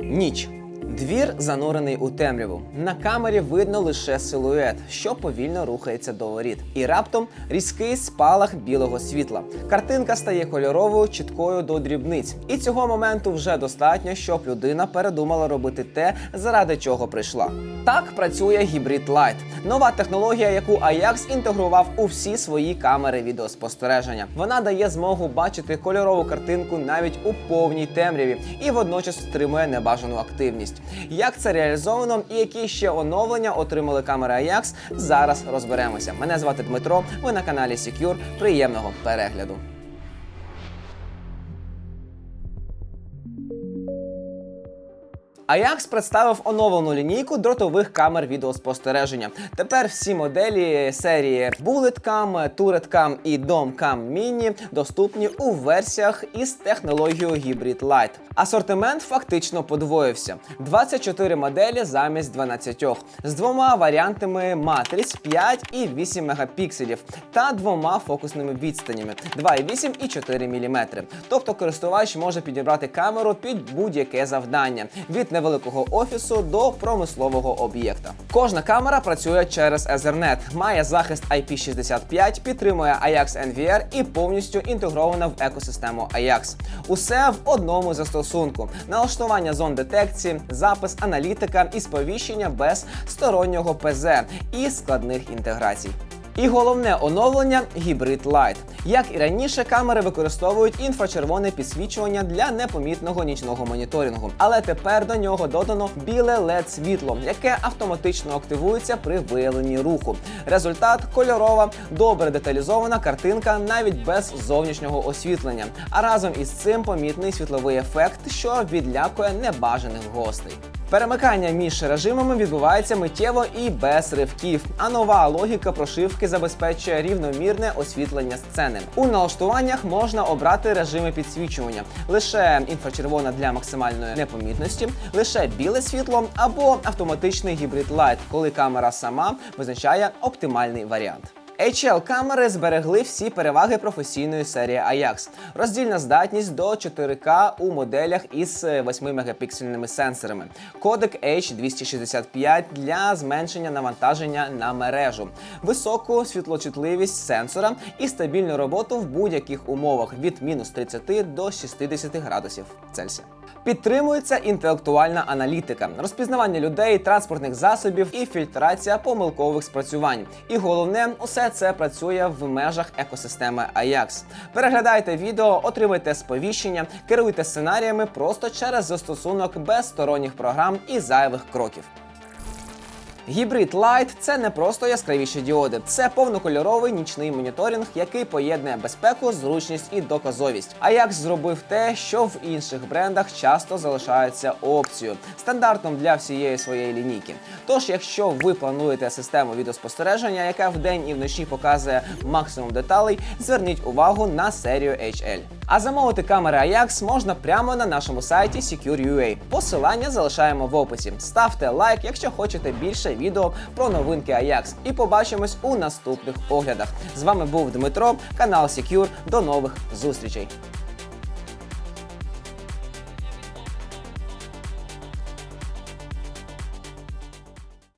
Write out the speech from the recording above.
Ніч. Двір занурений у темряву. На камері видно лише силует, що повільно рухається до воріт. І раптом різкий спалах білого світла. Картинка стає кольоровою, чіткою до дрібниць. І цього моменту вже достатньо, щоб людина передумала робити те, заради чого прийшла. Так працює гібрид Light. нова технологія, яку Ajax інтегрував у всі свої камери відеоспостереження. Вона дає змогу бачити кольорову картинку навіть у повній темряві і водночас стримує небажану активність. Як це реалізовано і які ще оновлення отримали камери Ajax, зараз розберемося. Мене звати Дмитро. Ви на каналі Secure. Приємного перегляду. Ajax представив оновлену лінійку дротових камер відеоспостереження. Тепер всі моделі серії BulletCam, TurretCam і DomCam Mini доступні у версіях із технологією Hybrid Light. Асортимент фактично подвоївся: 24 моделі замість 12, з двома варіантами матриць 5 і 8 мегапікселів та двома фокусними відстанями 2,8 і 4 мм. Тобто користувач може підібрати камеру під будь-яке завдання від невеликого офісу до промислового об'єкта. Кожна камера працює через Ethernet, має захист IP65, підтримує Ajax NVR і повністю інтегрована в екосистему Ajax. Усе в одному застосунку: налаштування зон детекції, запис, аналітика і сповіщення без стороннього ПЗ і складних інтеграцій. І головне оновлення Hybrid Light. Як і раніше, камери використовують інфрачервоне підсвічування для непомітного нічного моніторингу. Але тепер до нього додано біле led світло, яке автоматично активується при виявленні руху. Результат кольорова, добре деталізована картинка навіть без зовнішнього освітлення. А разом із цим помітний світловий ефект, що відлякує небажаних гостей. Перемикання між режимами відбувається миттєво і без ривків. А нова логіка прошивки забезпечує рівномірне освітлення сцени. У налаштуваннях можна обрати режими підсвічування: лише інфрачервона для максимальної непомітності, лише біле світло або автоматичний гібрид лайт, коли камера сама визначає оптимальний варіант. HL-камери зберегли всі переваги професійної серії Ajax. Роздільна здатність до 4К у моделях із 8-мегапіксельними сенсорами, кодек H265 для зменшення навантаження на мережу, високу світлочутливість сенсора і стабільну роботу в будь-яких умовах від мінус 30 до 60 градусів Цельсія. Підтримується інтелектуальна аналітика, розпізнавання людей, транспортних засобів і фільтрація помилкових спрацювань. І головне, усе це працює в межах екосистеми Ajax. Переглядайте відео, отримайте сповіщення, керуйте сценаріями просто через застосунок без сторонніх програм і зайвих кроків. Гібрид Light – це не просто яскравіші діоди, це повнокольоровий нічний моніторинг, який поєднує безпеку, зручність і доказовість. А як зробив те, що в інших брендах часто залишається опцією, стандартом для всієї своєї лінійки. Тож, якщо ви плануєте систему відеоспостереження, яка вдень і вночі показує максимум деталей, зверніть увагу на серію HL. А замовити камери Ajax можна прямо на нашому сайті Secure.ua. Посилання залишаємо в описі. Ставте лайк, якщо хочете більше відео про новинки Ajax. І побачимось у наступних оглядах. З вами був Дмитро, канал Secure. До нових зустрічей.